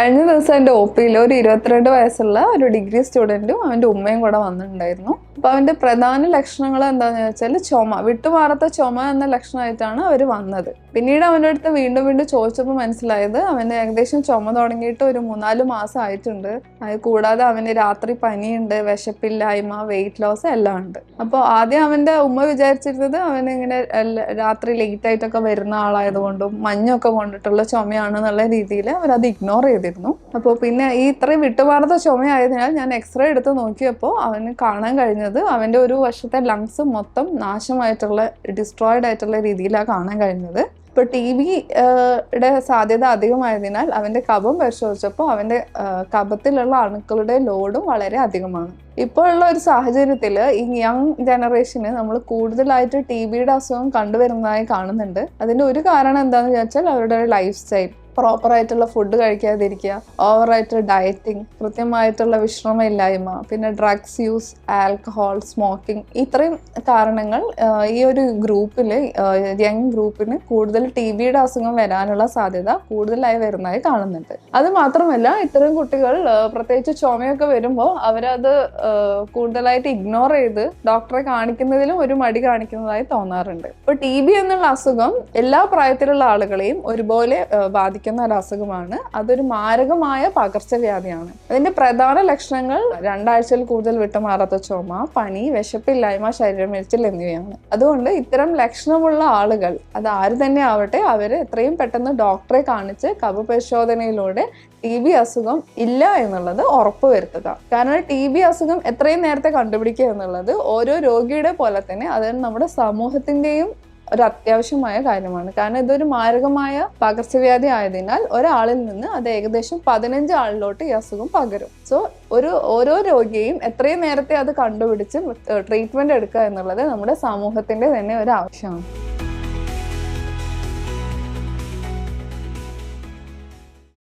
കഴിഞ്ഞ ദിവസം എന്റെ ഒ പിയിൽ ഒരു ഇരുപത്തിരണ്ട് വയസ്സുള്ള ഒരു ഡിഗ്രി സ്റ്റുഡന്റും അവന്റെ ഉമ്മയും കൂടെ വന്നിട്ടുണ്ടായിരുന്നു. അപ്പോൾ അവന്റെ പ്രധാന ലക്ഷണങ്ങൾ എന്താണെന്ന് വെച്ചാൽ ചുമ വിട്ടുമാറാത്ത ചുമ എന്ന ലക്ഷണമായിട്ടാണ് അവർ വന്നത്. പിന്നീട് അവന്റെ അടുത്ത് വീണ്ടും വീണ്ടും ചോദിച്ചപ്പോൾ മനസ്സിലായത് അവന് ഏകദേശം ചുമ തുടങ്ങിയിട്ട് ഒരു മൂന്നാൽ മാസം ആയിട്ടുണ്ട്. അത് കൂടാതെ അവന് രാത്രി പനിയുണ്ട് വിശപ്പില്ലായ്മ വെയിറ്റ് ലോസ് എല്ലാം ഉണ്ട്. അപ്പോൾ ആദ്യം അവന്റെ ഉമ്മ വിചാരിച്ചിരുന്നത് അവൻ ഇങ്ങനെ രാത്രി ലേറ്റ് ആയിട്ടൊക്കെ വരുന്ന ആളായതുകൊണ്ടും മഞ്ഞൊക്കെ കൊണ്ടിട്ടുള്ള ചുമയാണെന്നുള്ള രീതിയിൽ അവരത് ഇഗ്നോർ ചെയ്തിരുന്നു. അപ്പോൾ പിന്നെ ഈ ഇത്രയും വിട്ടുമാറാത്ത ചുമയായതിനാൽ ഞാൻ എക്സ്റേ എടുത്ത് നോക്കിയപ്പോൾ അവന് കാണാൻ കഴിഞ്ഞത് അവന്റെ ഒരു വശത്തെ ലങ്സ് മൊത്തം നാശമായിട്ടുള്ള ഡിസ്ട്രോയിഡ് ആയിട്ടുള്ള രീതിയിലാണ് കാണാൻ കഴിഞ്ഞത്. ഇപ്പോൾ ടി യുടെ സാധ്യത അധികമായതിനാൽ അവന്റെ കഫം പരിശോധിച്ചപ്പോൾ അവന്റെ കഫത്തിലുള്ള അണുക്കളുടെ ലോഡും വളരെ അധികമാണ്. ഇപ്പോൾ ഉള്ള ഒരു സാഹചര്യത്തിൽ ഈ യങ് ജനറേഷന് നമ്മൾ കൂടുതലായിട്ട് ടി ബിയുടെ അസുഖം കണ്ടുവരുന്നതായി കാണുന്നുണ്ട്. അതിന്റെ ഒരു കാരണം എന്താണെന്ന് ചോദിച്ചാൽ അവരുടെ ലൈഫ് സ്റ്റൈൽ പ്രോപ്പർ ആയിട്ടുള്ള ഫുഡ് കഴിക്കാതിരിക്കുക. ഓവറായിട്ട് ഡയറ്റിംഗ് കൃത്യമായിട്ടുള്ള വിശ്രമമില്ലായ്മ പിന്നെ ഡ്രഗ്സ് യൂസ് ആൽക്കഹോൾ സ്മോക്കിംഗ് ഇത്രയും കാരണങ്ങൾ ഈ ഒരു ഗ്രൂപ്പിൽ യങ് ഗ്രൂപ്പിന് കൂടുതൽ ടി ബിയുടെ അസുഖം വരാനുള്ള സാധ്യത കൂടുതലായി വരുന്നതായി കാണുന്നുണ്ട്. അത് മാത്രമല്ല ഇത്തരം കുട്ടികൾ പ്രത്യേകിച്ച് ചുമയൊക്കെ വരുമ്പോൾ അവരത് കൂടുതലായിട്ട് ഇഗ്നോർ ചെയ്ത് ഡോക്ടറെ കാണിക്കുന്നതിലും ഒരു മടി കാണിക്കുന്നതായി തോന്നാറുണ്ട്. ഇപ്പോൾ ടി ബി എന്നുള്ള അസുഖം എല്ലാ പ്രായത്തിലുള്ള ആളുകളെയും ഒരുപോലെ ആ, ബാധിക്കുന്ന ഒരു അസുഖമാണ് അതൊരു മാരകമായ പകർച്ചവ്യാധിയാണ്. അതിന്റെ പ്രധാന ലക്ഷണങ്ങൾ രണ്ടാഴ്ചയിൽ കൂടുതൽ വിട്ടുമാറാത്ത ചുമ പനി വിശപ്പില്ലായ്മ ശരീരമെരിച്ചിൽ എന്നിവയാണ്. അതുകൊണ്ട് ഇത്തരം ലക്ഷണമുള്ള ആളുകൾ അത് ആര് തന്നെ ആവട്ടെ അവർ എത്രയും പെട്ടെന്ന് ഡോക്ടറെ കാണിച്ച് കഫ പരിശോധനയിലൂടെ ടി ബി അസുഖം ഇല്ല എന്നുള്ളത് ഉറപ്പുവരുത്തുക കാരണം ടി ബി അസുഖം എത്രയും നേരത്തെ കണ്ടുപിടിക്കുക എന്നുള്ളത് ഓരോ രോഗിയുടെ പോലെ തന്നെ അത് നമ്മുടെ സമൂഹത്തിന്റെയും ഒരു അത്യാവശ്യമായ കാര്യമാണ്. കാരണം ഇതൊരു മാരകമായ പകർച്ചവ്യാധി ആയതിനാൽ ഒരാളിൽ നിന്ന് അത് ഏകദേശം പതിനഞ്ച് ആളിലോട്ട് ഈ അസുഖം പകരും. സോ ഒരു ഓരോ രോഗിയെയും എത്രയും നേരത്തെ അത് കണ്ടുപിടിച്ച് ട്രീറ്റ്മെന്റ് എടുക്കുക എന്നുള്ളത് നമ്മുടെ സമൂഹത്തിന്റെ തന്നെ ഒരു ആവശ്യമാണ്.